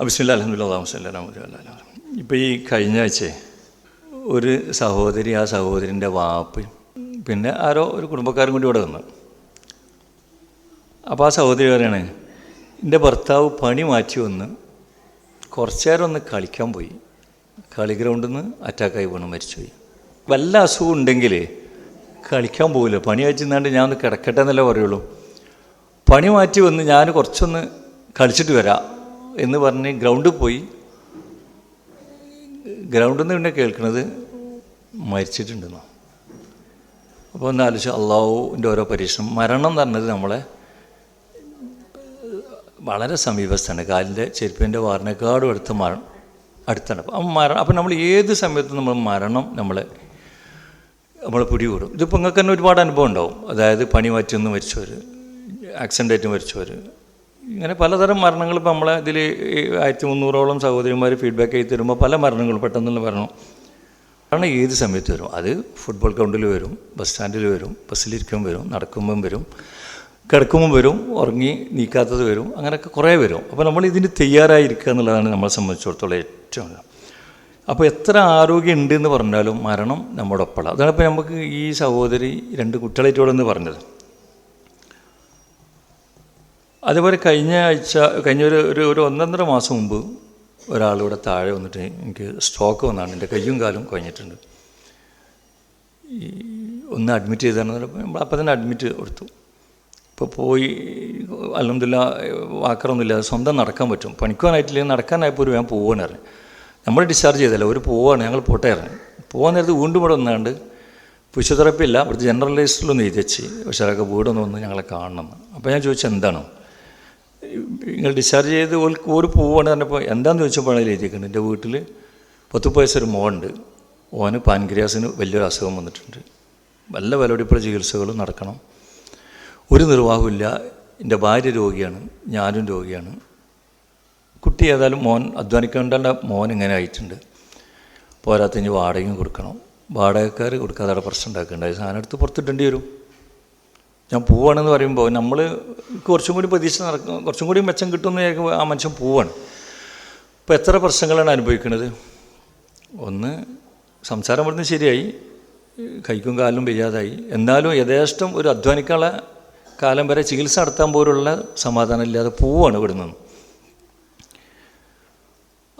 അബിസ്മില്ല അലഹമുല്ലാ ഇപ്പോൾ ഈ കഴിഞ്ഞ ആഴ്ച ഒരു സഹോദരി ആ സഹോദരിന്റെ വാപ്പയും പിന്നെ ആരോ ഒരു കുടുംബക്കാരും കൂടി ഇവിടെ വന്നു. അപ്പോൾ ആ സഹോദരി പറയണേ എന്റെ ഭർത്താവ് പണി മാറ്റി വന്ന് കുറച്ചു നേരം ഒന്ന് കളിക്കാൻ പോയി. കളി ഗ്രൗണ്ടിൽ നിന്ന് അറ്റാക്കായി വീണ് മരിച്ചുപോയി. വല്ല അസുഖം ഉണ്ടെങ്കിൽ കളിക്കാൻ പോകില്ല പണി വെച്ചിരുന്നാണ്ട് ഞാൻ ഒന്ന് കിടക്കട്ടെ എന്നല്ലേ പറയുള്ളൂ. പണി മാറ്റി വന്ന് ഞാൻ കുറച്ചൊന്ന് കളിച്ചിട്ട് വരാം. എന്ന് പറഞ്ഞ് ഗ്രൗണ്ടിൽ പോയി. ഗ്രൗണ്ടിൽ നിന്ന് പിന്നെ കേൾക്കുന്നത് മരിച്ചിട്ടുണ്ടെന്നോ. അപ്പോൾ ഒന്ന് ആലോചിച്ച് അള്ളാഹുവിന്റെ ഓരോ പരീക്ഷണം. മരണം എന്ന് പറഞ്ഞത് നമ്മളെ വളരെ സമീപസ്ഥമാണ് കാലിന്റെ ചെരുപ്പിന്റെ വാറിനേക്കാടും അടുത്ത് മരണം അടുത്താണ്. അപ്പം മരണം അപ്പം നമ്മൾ ഏത് സമയത്തും നമ്മൾ മരണം നമ്മളെ നമ്മളെ പിടികൂടും. ഇതിപ്പോൾ നിങ്ങൾക്ക് തന്നെ ഒരുപാട് അനുഭവം ഉണ്ടാവും. അതായത് പണി മാറ്റി ഒന്ന് മരിച്ചവർ ആക്സിഡന്റ് ആയിട്ട് മരിച്ചവർ ഇങ്ങനെ പലതരം മരണങ്ങൾ ഇപ്പം നമ്മളെ ഇതിൽ ആയിരത്തി മുന്നൂറോളം സഹോദരിമാർ ഫീഡ്ബാക്ക് ആയി തരുമ്പോൾ പല മരണങ്ങളും പെട്ടെന്നുള്ള മരണം. കാരണം ഏത് സമയത്ത് വരും? അത് ഫുട്ബോൾ ഗ്രൗണ്ടിൽ വരും ബസ് സ്റ്റാൻഡിൽ വരും ബസ്സിലിരിക്കുമ്പോൾ വരും നടക്കുമ്പം വരും കിടക്കുമ്പം വരും ഉറങ്ങി നീക്കാത്തത് വരും അങ്ങനെയൊക്കെ കുറേ വരും. അപ്പോൾ നമ്മൾ ഇതിന് തയ്യാറായിരിക്കുക എന്നുള്ളതാണ് നമ്മളെ സംബന്ധിച്ചിടത്തോളം ഏറ്റവും അപ്പോൾ എത്ര ആരോഗ്യം ഉണ്ട് എന്ന് പറഞ്ഞാലും മരണം നമ്മുടെ ഒപ്പമാണ് അതാണ് ഇപ്പോൾ നമുക്ക് ഈ സഹോദരി രണ്ട് കുട്ടികളായിട്ടോടെന്ന് പറഞ്ഞത്. അതേപോലെ കഴിഞ്ഞ ആഴ്ച കഴിഞ്ഞ ഒരു ഒരു ഒരു ഒന്നൊന്നര മാസം മുമ്പ് ഒരാളിവിടെ താഴെ വന്നിട്ട് എനിക്ക് സ്ട്രോക്ക് വന്നാണ്. എന്റെ കയ്യും കാലും കുഴഞ്ഞിട്ടുണ്ട്. ഈ ഒന്ന് അഡ്മിറ്റ് ചെയ്താണ് നമ്മൾ അപ്പം തന്നെ അഡ്മിറ്റ് കൊടുത്തു. ഇപ്പോൾ പോയി അല്ലെന്നില്ല വാക്കറൊന്നുമില്ല. സ്വന്തം നടക്കാൻ പറ്റും. പണിക്കുവാനായിട്ടില്ല നടക്കാനായപ്പോൾ ഒരു വേഗം പോവാണ് പറഞ്ഞു. നമ്മൾ ഡിസ്ചാർജ് ചെയ്തല്ല ഒരു പോവാണ്. ഞങ്ങൾ പോട്ടെ പറഞ്ഞു. പോകാൻ നേരത്ത് വീണ്ടും ഇവിടെ വന്നാണ്ട് ഫിസിയോതെറാപ്പി ഇല്ല ഇവിടുത്തെ ജനറലൈസ്ഡിലൊന്ന് എഴുതി വെച്ച്. പക്ഷേ അതൊക്കെ വീടൊന്ന് വന്ന് ഞങ്ങളെ കാണണം അപ്പോൾ ഞാൻ ചോദിച്ചത് എന്താണ്? നിങ്ങൾ ഡിസ്ചാർജ് ചെയ്ത് ഓൽക്ക് ഒരു പോവാണ് പറഞ്ഞപ്പോൾ എന്താണെന്ന് ചോദിച്ചപ്പോഴാണ് എഴുതിയിരിക്കുന്നത് എന്റെ വീട്ടിൽ പത്ത് വയസ്സൊരു മോണ്ട് ഓന് പാൻക്രിയാസിന് വലിയൊരു അസുഖം വന്നിട്ടുണ്ട്. നല്ല വിലപിടിപ്പുള്ള ചികിത്സകളും നടക്കണം. ഒരു നിർവാഹമില്ല എന്റെ ഭാര്യ രോഗിയാണ്. ഞാനും രോഗിയാണ്. കുട്ടി ഏതായാലും മോൻ അധ്വാനിക്കേണ്ട മോൻ ഇങ്ങനെ ആയിട്ടുണ്ട്. പോരാത്തഞ്ഞ് വാടകയും കൊടുക്കണം. വാടകക്കാർ കൊടുക്കാതെ പ്രശ്നം ഉണ്ടാക്കുന്നുണ്ടായി സാധനം എടുത്ത് പുറത്തിട്ടേണ്ടി വരും. ഞാൻ പോവാണെന്ന് പറയുമ്പോൾ നമ്മൾ കുറച്ചും കൂടി പ്രതീക്ഷ നടക്കും കുറച്ചും കൂടി മെച്ചം കിട്ടുന്ന ആ മനുഷ്യൻ പോവാണ്. ഇപ്പോൾ എത്ര പ്രശ്നങ്ങളാണ് അനുഭവിക്കുന്നത് ഒന്ന് സംസാരം പറഞ്ഞ് ശരിയായി. കൈക്കും കാലും വയ്യാതായി. എന്നാലും യഥേഷ്ടം ഒരു അധ്വാനിക്കാനുള്ള കാലം വരെ ചികിത്സ നടത്താൻ പോലുള്ള സമാധാനം ഇല്ലാതെ പോവാണ് ഇവിടെ നിന്ന്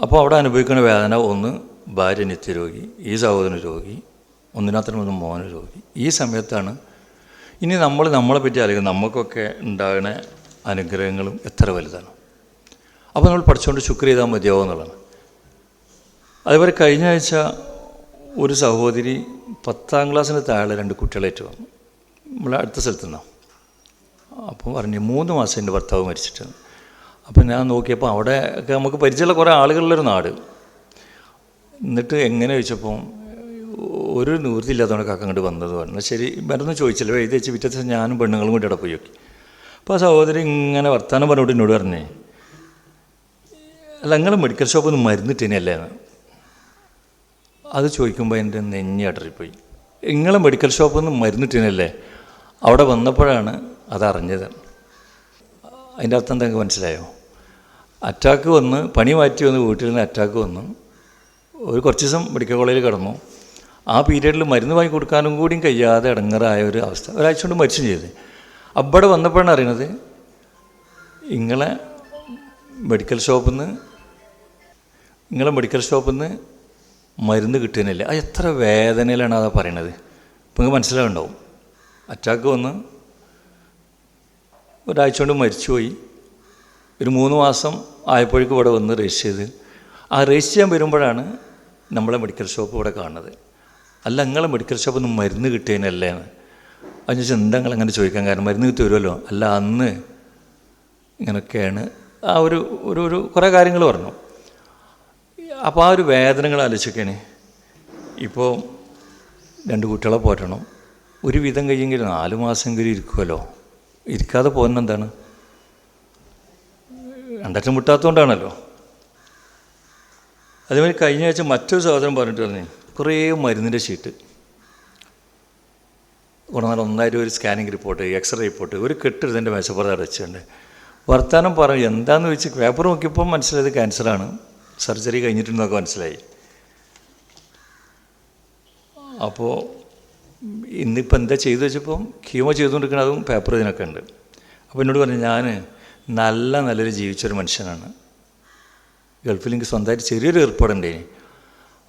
അപ്പോൾ അവിടെ അനുഭവിക്കുന്ന വേദന ഒന്ന് ഭാര്യ നിത്യരോഗി ഈ സഹോദരൻ രോഗി ഒന്നിനത്രമൊന്ന് മോന രോഗി. ഈ സമയത്താണ് ഇനി നമ്മൾ നമ്മളെ പറ്റി അല്ലെങ്കിൽ നമുക്കൊക്കെ ഉണ്ടാകുന്ന അനുഗ്രഹങ്ങളും എത്ര വലുതാണ്. അപ്പോൾ നമ്മൾ പഠിച്ചുകൊണ്ട് ശുക്ര ചെയ്താൽ മതിയാവും എന്നുള്ളതാണ്. അതേപോലെ കഴിഞ്ഞ ആഴ്ച ഒരു സഹോദരി പത്താം ക്ലാസ്സിന് താഴെ രണ്ട് കുട്ടികളേറ്റ് വന്നു. നമ്മൾ അടുത്ത സ്ഥലത്തു നിന്നാണ്. അപ്പോൾ പറഞ്ഞു മൂന്ന് മാസം എന്റെ ഭർത്താവ് മരിച്ചിട്ട് അപ്പോൾ ഞാൻ നോക്കിയപ്പോൾ അവിടെ ഒക്കെ നമുക്ക് പരിചയമുള്ള കുറേ ആളുകളുള്ളൊരു നാട്. എന്നിട്ട് എങ്ങനെ ചോദിച്ചപ്പോൾ ഒരു നിവൃത്തിയില്ലാത്തതുകൊണ്ട് കാക്ക അങ്ങോട്ട് വന്നത് പറഞ്ഞു. ശരി മരുന്ന് ചോദിച്ചല്ലോ എഴുതി വെച്ച് പിറ്റേ ദിവസം ഞാനും പെണ്ണുങ്ങളും കൂടി അവിടെ പോയി നോക്കി. അപ്പോൾ ആ സഹോദരി ഇങ്ങനെ വർത്താനം പറഞ്ഞോട്ട് എന്നോട് പറഞ്ഞേ അല്ല നിങ്ങളെ മെഡിക്കൽ ഷോപ്പിൽ നിന്ന് മരുന്നിട്ടേനല്ലേ? അത് ചോദിക്കുമ്പോൾ എന്റെ നെഞ്ഞി അടറിപ്പോയി. നിങ്ങളെ മെഡിക്കൽ ഷോപ്പിൽ നിന്ന് മരുന്നിട്ടേനല്ലേ? അവിടെ വന്നപ്പോഴാണ് അതറിഞ്ഞത് അതിന്റെ അർത്ഥം എന്തെങ്കിലും മനസ്സിലായോ? അറ്റാക്ക് വന്ന് പണി മാറ്റി വന്ന് വീട്ടിൽ നിന്ന് അറ്റാക്ക് വന്നു ഒരു കുറച്ച് ദിവസം മെഡിക്കൽ കോളേജിൽ കിടന്നു. ആ പീരീഡിൽ മരുന്ന് വാങ്ങി കൊടുക്കാനും കൂടിയും കഴിയാതെ ഇടങ്ങറായ ഒരു അവസ്ഥ. ഒരാഴ്ച കൊണ്ട് മരിച്ചും ചെയ്ത്. അവിടെ വന്നപ്പോഴാണ് അറിയണത് ഇങ്ങളെ മെഡിക്കൽ ഷോപ്പിൽ നിന്ന് നിങ്ങളെ മെഡിക്കൽ ഷോപ്പിൽ നിന്ന് മരുന്ന് കിട്ടുന്നില്ല. അത് എത്ര വേദനയിലാണ് അതാ പറയണത്. ഇപ്പം നിങ്ങൾക്ക് മനസ്സിലാവുണ്ടാവും അറ്റാക്ക് വന്ന് ഒരാഴ്ച കൊണ്ട് മരിച്ചുപോയി ഒരു മൂന്ന് മാസം ആയപ്പോഴേക്കും ഇവിടെ വന്ന് രജിസ്റ്റർ ചെയ്ത്. ആ രജിസ്റ്റർ ചെയ്യാൻ വരുമ്പോഴാണ് നമ്മളെ മെഡിക്കൽ ഷോപ്പ് ഇവിടെ കാണുന്നത്. അല്ല നിങ്ങളെ മെഡിക്കൽ ഷോപ്പിൽ നിന്ന് മരുന്ന് കിട്ടിയതിനല്ലേ? അതിന് എന്താ നിങ്ങൾ അങ്ങനെ ചോദിക്കാൻ കാരണം? മരുന്ന് കിട്ടി വരുമല്ലോ? അല്ല അന്ന് ഇങ്ങനെയൊക്കെയാണ് ആ ഒരു ഒരു ഒരു കുറേ കാര്യങ്ങൾ പറഞ്ഞു. അപ്പോൾ ആ ഒരു വേദനകൾ ആലോചിക്കണേ ഇപ്പോൾ രണ്ട് കുട്ടികളെ പോറ്റണം. ഒരു വിധം കഴിയെങ്കിൽ നാല് മാസമെങ്കിലും ഇരിക്കുമല്ലോ ഇരിക്കാതെ പോകുന്ന എന്താണ്? രണ്ടറ്റം മുട്ടാത്തതുകൊണ്ടാണല്ലോ. അതേമാതിരി കഴിഞ്ഞ ആഴ്ച മറ്റൊരു സഹോദരൻ പറഞ്ഞിട്ട് പറഞ്ഞു കുറേ മരുന്നിന്റെ ഷീറ്റ്. കൊണ്ടുവന്നാൽ ഒന്നായിരം ഒരു സ്കാനിങ് റിപ്പോർട്ട് എക്സ്റേ റിപ്പോർട്ട് ഒരു കെട്ടെടുത്തതിന്റെ മേശപ്പുറത്ത് അടച്ചിട്ടുണ്ട്. വർത്താനം പറഞ്ഞു എന്താണെന്ന് വെച്ച് പേപ്പർ നോക്കിയപ്പോൾ മനസ്സിലായത് ക്യാൻസറാണ്. സർജറി കഴിഞ്ഞിട്ടുണ്ടെന്നൊക്കെ മനസ്സിലായി. അപ്പോൾ ഇന്നിപ്പോൾ എന്താ ചെയ്തു വെച്ചപ്പോൾ കീമോ ചെയ്തുകൊണ്ടിരിക്കണം അതും പേപ്പർ ഇതിനൊക്കെ ഉണ്ട്. അപ്പോൾ എന്നോട് പറഞ്ഞു ഞാൻ നല്ല നല്ലൊരു ജീവിച്ചൊരു മനുഷ്യനാണ്. ഗൾഫിൽ സ്വന്തമായിട്ട് ചെറിയൊരു ഏർപ്പാടുണ്ടേ.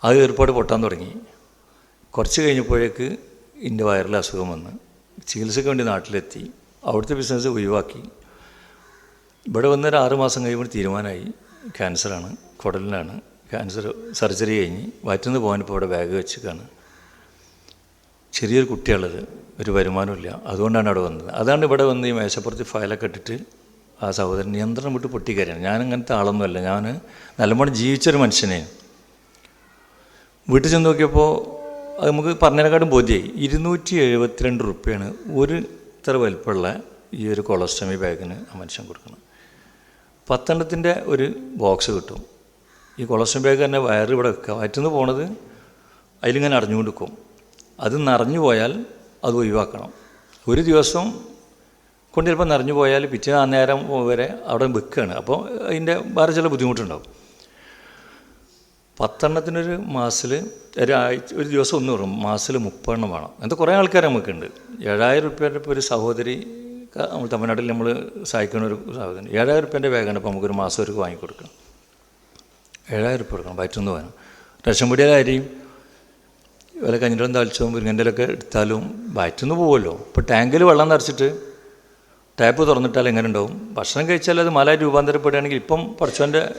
ആ ഏർപ്പാട് പൊട്ടാൻ തുടങ്ങി. കുറച്ച് കഴിഞ്ഞപ്പോഴേക്ക് എന്റെ വയറിൽ അസുഖം വന്ന് ചികിത്സയ്ക്ക് വേണ്ടി നാട്ടിലെത്തി അവിടുത്തെ ബിസിനസ് ഒഴിവാക്കി. ഇവിടെ വന്നൊരു ആറ് മാസം കഴിയുമ്പോൾ തീരുമാനമായി. ക്യാൻസറാണ് കുടലിനാണ്. ക്യാൻസർ സർജറി കഴിഞ്ഞ് വയറ്റുനിന്ന് പോകാനിപ്പോൾ അവിടെ ബാഗ് വെച്ചിട്ടാണ് ചെറിയൊരു കുട്ടിയുള്ളത് ഒരു വരുമാനമില്ല അതുകൊണ്ടാണ് അവിടെ വന്നത്. അതാണ് ഇവിടെ വന്ന് ഈ മേശപ്പുറത്ത് ഫയലൊക്കെ ഇട്ടിട്ട് ആ സഹോദരൻ നിയന്ത്രണം വിട്ട് പൊട്ടിക്കരയാണ്. ഞാൻ അങ്ങനത്തെ ആളൊന്നുമല്ല. ഞാൻ നല്ലപോലെ ജീവിച്ചൊരു മനുഷ്യനെയാണ്. വീട്ടിൽ ചെന്ന് നോക്കിയപ്പോൾ അത് നമുക്ക് പറഞ്ഞതിനെക്കാട്ടും ബോധ്യമായി ഇരുന്നൂറ്റി എഴുപത്തിരണ്ട് റുപ്യാണ് ഒരു ഇത്ര വലിപ്പമുള്ള ഈ ഒരു കൊളസ്ട്രമി ബാഗിന് ആ മനുഷ്യൻ കൊടുക്കണം പത്തെണ്ണത്തിന്റെ ഒരു ബോക്സ് കിട്ടും. ഈ കൊളസ്ട്രം ബാഗ് തന്നെ വയറ് ഇവിടെ വെക്കുക. വയറ്റുനിന്ന് പോണത് അതിലിങ്ങനെ അടഞ്ഞുകൊണ്ട് നിൽക്കും അത് നിറഞ്ഞു പോയാൽ അത് ഒഴിവാക്കണം. ഒരു ദിവസം കൊണ്ട് ചിലപ്പോൾ നിറഞ്ഞു പോയാൽ പിറ്റേ ആ നേരം വരെ അവിടെ വെക്കുകയാണ്. അപ്പോൾ അതിന്റെ വേറെ ചില ബുദ്ധിമുട്ടുണ്ടാവും. പത്തെണ്ണത്തിനൊരു മാസത്തിൽ ഒരാഴ്ച ഒരു ദിവസം ഒന്ന് വരും. മാസത്തിൽ മുപ്പെണ്ണം വേണം. അങ്ങനത്തെ കുറേ ആൾക്കാർ നമുക്കുണ്ട്. ഏഴായിരം റുപ്യയുടെ ഇപ്പോൾ ഒരു സഹോദരി നമ്മൾ തമിഴ്നാട്ടിൽ നമ്മൾ സഹായിക്കുന്ന ഒരു സഹോദരി ഏഴായിരം റുപ്യേന്റെ ബാഗാണ് ഇപ്പോൾ നമുക്കൊരു മാസം ഒരു വാങ്ങിക്കൊടുക്കണം ഏഴായിരം റുപ്യ കൊടുക്കണം. വയറ്റുനിന്ന് വേണം. റേഷൻ അരിയും വല്ല കഞ്ഞിട്ടും തളിച്ചോ മുരിങ്ങന്റെലൊക്കെ എടുത്താലും വയറ്റുനിന്ന് പോകുമല്ലോ ഇപ്പോൾ ടാങ്കിൽ വെള്ളം നിറച്ചിട്ട് ടാപ്പ് തുറന്നിട്ടാൽ എങ്ങനെ ഉണ്ടാവും? ഭക്ഷണം കഴിച്ചാൽ അത് മല രൂപാന്തരപ്പെടുകയാണെങ്കിൽ ഇപ്പം പഠിച്ചവന്റെ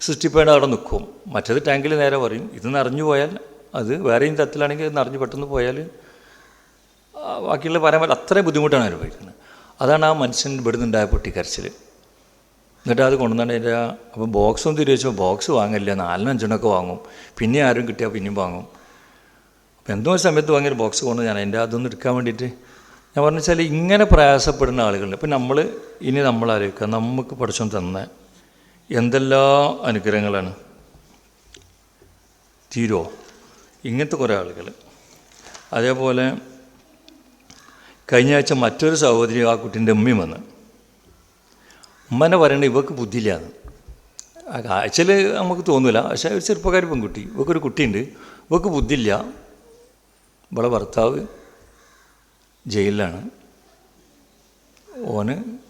സൃഷ്ടിപ്പേണ്ട അവിടെ നിൽക്കും. മറ്റേത് ടാങ്കിൽ നേരെ പറയും ഇത് നിറഞ്ഞു പോയാൽ അത് വേറെയും തരത്തിലാണെങ്കിൽ അത് നിറഞ്ഞു പെട്ടെന്ന് പോയാൽ ബാക്കിയുള്ള പറ്റില്ല അത്രയും ബുദ്ധിമുട്ടാണ് അനുഭവിക്കുന്നത്. അതാണ് ആ മനുഷ്യൻ ഇവിടുന്ന് ഉണ്ടായ പൊട്ടിക്കരച്ചിൽ. എന്നിട്ട് അത് കൊണ്ടുവന്നിട്ട് അതിന്റെ ബോക്സ് ഒന്നും തിരിച്ചു ബോക്സ് വാങ്ങില്ല നാലിനും വാങ്ങും. പിന്നെ ആരും കിട്ടിയാൽ പിന്നെയും വാങ്ങും. അപ്പോൾ എന്തോ സമയത്ത് വാങ്ങിയൊരു ബോക്സ് കൊണ്ട് ഞാൻ അതിന്റെ അതൊന്നും എടുക്കാൻ വേണ്ടിയിട്ട് ഞാൻ പറഞ്ഞു വെച്ചാൽ ഇങ്ങനെ പ്രയാസപ്പെടുന്ന ആളുകളുണ്ട്. ഇപ്പം നമ്മൾ ഇനി നമ്മൾ ആലോചിക്കുക നമുക്ക് പഠിച്ചോ തന്ന എന്തെല്ലാം അനുഗ്രഹങ്ങളാണ്? തീരോ? ഇങ്ങനത്തെ കുറേ ആളുകൾ. അതേപോലെ കഴിഞ്ഞ ആഴ്ച മറ്റൊരു സഹോദരി ആ കുട്ടീന്റെ ഉമ്മയും വന്ന്. ഉമ്മനെ പറയണ ഇവക്ക് ബുദ്ധിയില്ലാന്ന്. ആഴ്ചയിൽ നമുക്ക് തോന്നില്ല പക്ഷേ ഒരു ചെറുപ്പക്കാരി പെൺകുട്ടി ഇവക്കൊരു കുട്ടിയുണ്ട്. ഇവക്ക് ബുദ്ധിയില്ല. ഇവളെ ഭർത്താവ് ജയിലിലാണ്. ഓന്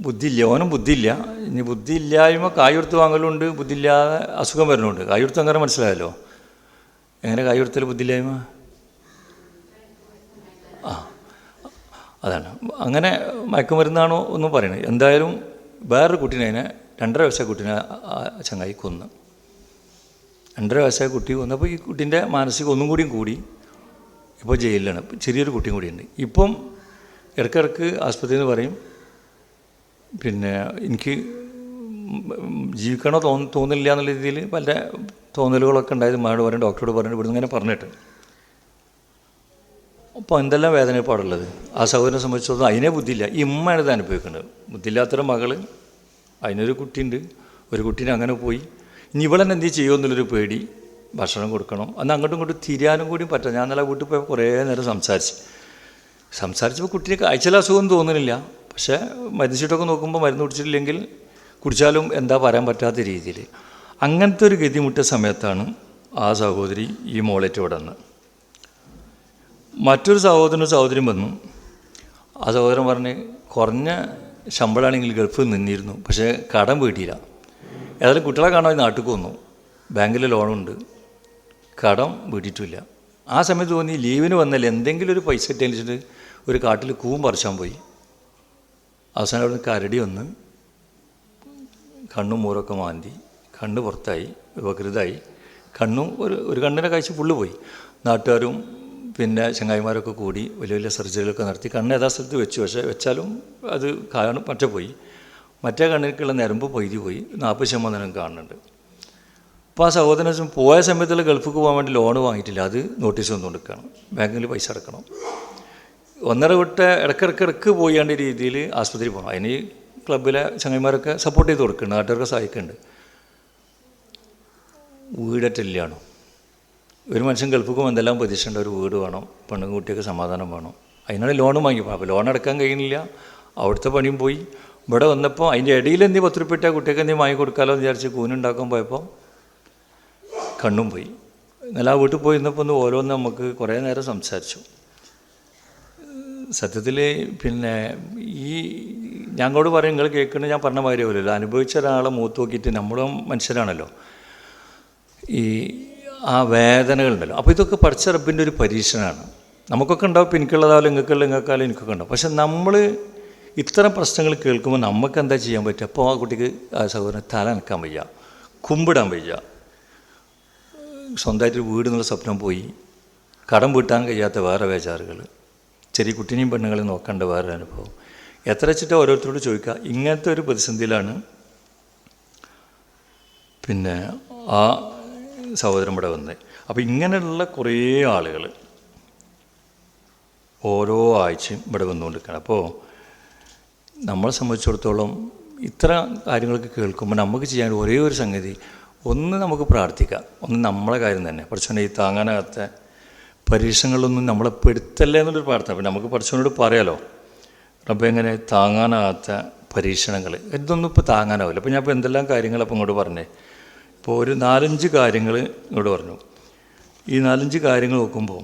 ബുദ്ധിയില്ല ഓനും ബുദ്ധിയില്ല. ഇനി ബുദ്ധിയില്ലായ്മ കായുർത്ത് വാങ്ങലുണ്ട് ബുദ്ധിയില്ലാതെ അസുഖം വരുന്നുണ്ട്. കായുർത്ത് അങ്ങനെ മനസ്സിലായല്ലോ. എങ്ങനെ കായെടുത്തൽ ബുദ്ധിയില്ലായ്മ? ആ അതാണ്. അങ്ങനെ മയക്കുമരുന്നാണോ ഒന്നും പറയണത് എന്തായാലും വേറൊരു കുട്ടീനെ അതിനെ രണ്ടര വയസ്സായ കുട്ടീനെ ചങ്ങായി കൊന്ന്. രണ്ടര വയസ്സായ കുട്ടി കൊന്നപ്പോൾ ഈ കുട്ടീന്റെ മാനസികം ഒന്നും കൂടിയും കൂടി ഇപ്പോൾ ജയിലിലാണ്. ചെറിയൊരു കുട്ടിയും കൂടിയുണ്ട്. ഇപ്പം ഇടയ്ക്കിടയ്ക്ക് ആസ്പത്രിയിൽ എന്ന് പറയും പിന്നെ എനിക്ക് ജീവിക്കണോ തോന്നി തോന്നില്ല എന്നുള്ള രീതിയിൽ പല തോന്നലുകളൊക്കെ ഉണ്ടായത് മാട് പറയും ഡോക്ടറോട് പറഞ്ഞു ഇവിടുന്ന് ഇങ്ങനെ പറഞ്ഞിട്ട്. അപ്പോൾ എന്തെല്ലാം വേദന ആ സഹോദരനെ സംബന്ധിച്ചിടത്തോളം അതിനെ ബുദ്ധിയില്ല. ഈ ഉമ്മയാണ് ഇത് അനുഭവിക്കുന്നത് ബുദ്ധിയില്ലാത്തൊരു മകൾ അതിനൊരു കുട്ടിയുണ്ട്. ഒരു കുട്ടീനെ അങ്ങനെ പോയി. ഇനി ഇവളെന്നെ എന്ത് ചെയ്യുമെന്നുള്ളൊരു പേടി. ഭക്ഷണം കൊടുക്കണം. അന്ന് അങ്ങോട്ടും ഇങ്ങോട്ടും തിരിയാനും കൂടി പറ്റാം. ഞാൻ നല്ല വീട്ടിൽ പോയപ്പോൾ കുറേ നേരം സംസാരിച്ച്. സംസാരിച്ചപ്പോൾ കുട്ടിക്ക് കാഴ്ചയിൽ അസുഖം തോന്നുന്നില്ല. പക്ഷേ മരുന്ന് ചീട്ടൊക്കെ നോക്കുമ്പോൾ മരുന്ന് കുടിച്ചിട്ടില്ലെങ്കിൽ കുടിച്ചാലും എന്താ പറയാൻ പറ്റാത്ത രീതിയിൽ. അങ്ങനത്തെ ഒരു ഗതിമുട്ട സമയത്താണ് ആ സഹോദരി ഈ മോളേറ്റ് ഇവിടെ വന്ന് മറ്റൊരു സഹോദരനും സഹോദരിയും വന്നു. ആ സഹോദരൻ പറഞ്ഞ് കുറഞ്ഞ ശമ്പളമാണെങ്കിൽ ഗൾഫിൽ നിന്നിരുന്നു പക്ഷേ കടം വീട്ടിയില്ല. ഏതായാലും കുട്ടികളെ കാണാൻ നാട്ടിൽ വന്നു ബാങ്കിൽ ലോണുണ്ട്. കടം വീട്ടിയിട്ടില്ല. ആ സമയത്ത് തോന്നി ലീവിന് വന്നാൽ എന്തെങ്കിലും ഒരു പൈസ കിട്ടിയിട്ട് ഒരു കാട്ടിൽ കൂവും പറിച്ചാൻ പോയി. അവസാനം അവിടെ കരടി വന്ന് കണ്ണും മൂറൊക്കെ മാന്തി കണ്ണ് പുറത്തായി വികൃതായി കണ്ണും ഒരു ഒരു കണ്ണിന്റെ കാഴ്ച ഫുള്ള് പോയി. നാട്ടുകാരും പിന്നെ ചങ്ങായിമാരൊക്കെ കൂടി വലിയ വലിയ സർജറികളൊക്കെ നടത്തി. കണ്ണ് യഥാസ്ഥലത്ത് വെച്ചു. പക്ഷേ വെച്ചാലും അത് കാണും മറ്റേ പോയി. മറ്റേ കണ്ണിലേക്കുള്ള നിരമ്പ് പൈതി പോയി. നാൽപ്പത് ശതമാനം കാണുന്നുണ്ട്. അപ്പോൾ ആ സഹോദരൻ പോയ സമയത്തുള്ള ഗൾഫിക്ക് പോകാൻ വേണ്ടി ലോൺ വാങ്ങിയിട്ടില്ല. അത് നോട്ടീസ് വന്നുകൊണ്ടിരിക്കുകയാണ്. ബാങ്കിൽ പൈസ അടക്കണം. ഒന്നര വിട്ട് ഇടയ്ക്ക് പോയാണ്ട് രീതിയിൽ ആശുപത്രി പോകണം അതിന് ക്ലബിലെ ചങ്ങന്മാരൊക്കെ സപ്പോർട്ട് ചെയ്ത് കൊടുക്കുന്നുണ്ട് നാട്ടുകാർക്ക് സഹായിക്കുന്നുണ്ട്. വീടറ്റില്ലാണോ ഒരു മനുഷ്യൻ ഗൾഫിക്കും എന്തെല്ലാം പ്രതീക്ഷയുണ്ട്? ഒരു വീട് വേണം പെണ്ണും കുട്ടിയൊക്കെ സമാധാനം വേണം. അതിനാണ് ലോൺ വാങ്ങിപ്പോൾ അപ്പോൾ ലോൺ അടക്കാൻ കഴിയുന്നില്ല. അവിടുത്തെ പണിയും പോയി. ഇവിടെ വന്നപ്പോൾ അതിന്റെ ഇടയിൽ എന്തി പത്ത് റുപ്യ ഇട്ടാൽ കുട്ടിയൊക്കെ എന്തെങ്കിലും വാങ്ങി കൊടുക്കാമല്ലോ എന്ന് വിചാരിച്ച് കൂനുണ്ടാക്കാൻ പോയപ്പോൾ കണ്ണും പോയി. എന്നാൽ ആ വീട്ടിൽ പോയി ഇന്നപ്പോൾ ഒന്ന് ഓരോന്ന് നമുക്ക് കുറേ നേരം സംസാരിച്ചു. സത്യത്തിൽ പിന്നെ ഈ ഞങ്ങളോട് പറയും നിങ്ങൾ കേൾക്കുന്നത് ഞാൻ പറഞ്ഞ മാതിരി പോലല്ലോ അനുഭവിച്ച ഒരാളെ മൂത്ത് നോക്കിയിട്ട് നമ്മളും മനുഷ്യരാണല്ലോ. ഈ ആ വേദനകളുണ്ടല്ലോ. അപ്പോൾ ഇതൊക്കെ പഠിച്ച റബ്ബിന്റെ ഒരു പരീക്ഷണമാണ് നമുക്കൊക്കെ ഉണ്ടാവും. ഇപ്പം എനിക്കുള്ളതായാലും നിങ്ങൾക്കുള്ള നിങ്ങൾക്കായാലും എനിക്കൊക്കെ ഉണ്ടാവും. പക്ഷെ നമ്മൾ ഇത്തരം പ്രശ്നങ്ങൾ കേൾക്കുമ്പോൾ നമുക്ക് എന്താ ചെയ്യാൻ പറ്റുക? അപ്പോൾ ആ കുട്ടിക്ക് ആ സഹോദരൻ തല നിൽക്കാൻ വയ്യ. കുമ്പിടാൻ വയ്യ. സ്വന്തമായിട്ട് വീട് എന്നുള്ള സ്വപ്നം പോയി. കടം വീട്ടാൻ കഴിയാത്ത വേറെ വേചാറുകൾ ചെറിയ കുട്ടിനെയും പെണ്ണുങ്ങളെയും നോക്കേണ്ട വേറെ അനുഭവം. എത്ര വെച്ചിട്ട് ഓരോരുത്തരോട് ചോദിക്കുക? ഇങ്ങനത്തെ ഒരു പ്രതിസന്ധിയിലാണ് പിന്നെ ആ സഹോദരൻ ഇവിടെ വന്നത് അപ്പോൾ ഇങ്ങനെയുള്ള കുറേ ആളുകൾ ഓരോ ആഴ്ചയും ഇവിടെ വന്നുകൊണ്ടിരിക്കുകയാണ്. അപ്പോൾ നമ്മളെ സംബന്ധിച്ചിടത്തോളം ഇത്ര കാര്യങ്ങളൊക്കെ കേൾക്കുമ്പോൾ നമുക്ക് ചെയ്യാൻ ഒരേ ഒരു സംഗതി ഒന്ന് നമുക്ക് പ്രാർത്ഥിക്കാം. ഒന്ന് നമ്മളെ കാര്യം തന്നെ. പ്രശ്നം ഈ താങ്ങാനാകാത്ത പരീക്ഷണങ്ങളൊന്നും നമ്മളെ പെടുത്തല്ലേ എന്നുള്ളൊരു പ്രാർത്ഥന അപ്പം നമുക്ക് പഠിച്ചവനോട് പറയാലോ. റബ്ബ എങ്ങനെ താങ്ങാനാകാത്ത പരീക്ഷണങ്ങൾ. ഇതൊന്നും ഇപ്പോൾ താങ്ങാനാവില്ല. അപ്പോൾ ഞാൻ ഇപ്പോൾ എന്തെല്ലാം കാര്യങ്ങൾ അപ്പോൾ ഇങ്ങോട്ട് പറഞ്ഞേ. ഇപ്പോൾ ഒരു നാലഞ്ച് കാര്യങ്ങൾ ഇങ്ങോട്ട് പറഞ്ഞു. ഈ നാലഞ്ച് കാര്യങ്ങൾ നോക്കുമ്പോൾ